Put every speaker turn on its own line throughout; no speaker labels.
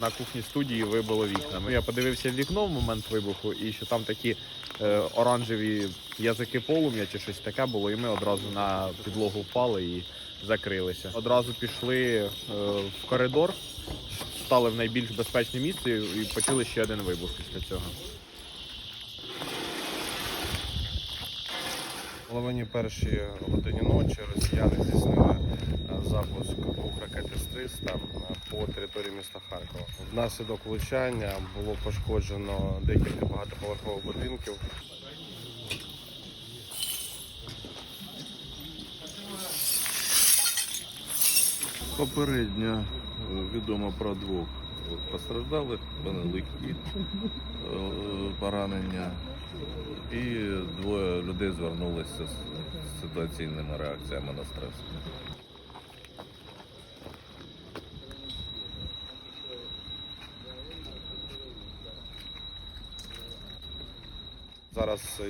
На кухні студії вибило вікна. Я подивився в вікно в момент вибуху, і що там такі е, оранжеві язики полум'я чи щось таке було, і ми одразу на підлогу впали і закрилися. Одразу пішли е, в коридор, стали в найбільш безпечне місце і почули ще один вибух після цього.
В половині першій годині ночі росіяни здійснили е, запуск двох С-300 по території міста Харкова. Внаслідок влучання було пошкоджено декілька багатоповерхових будинків.
Попередньо е, відомо про двох постраждалих, вони легкі е, поранення, і двоє людей звернулися з ситуаційними реакціями на стрес.
Зараз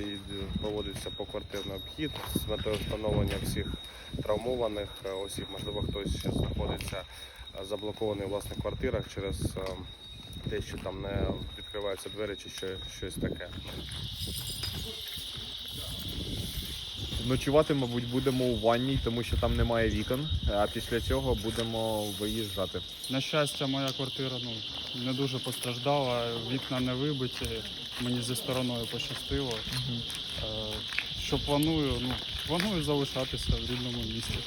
проводиться поквартирний обхід з метою встановлення всіх травмованих е, осіб. Можливо, хтось ще знаходиться е, заблокований у власних квартирах через е, те, що там не відкриваються двері чи щось таке.
Ночувати, мабуть, будемо у ванній, тому що там немає вікон, а після цього будемо виїжджати.
На щастя, моя квартира ну, не дуже постраждала, вікна не вибиті, мені зі стороною пощастило. Е, Що планую, ну, планую залишатися в рідному місті.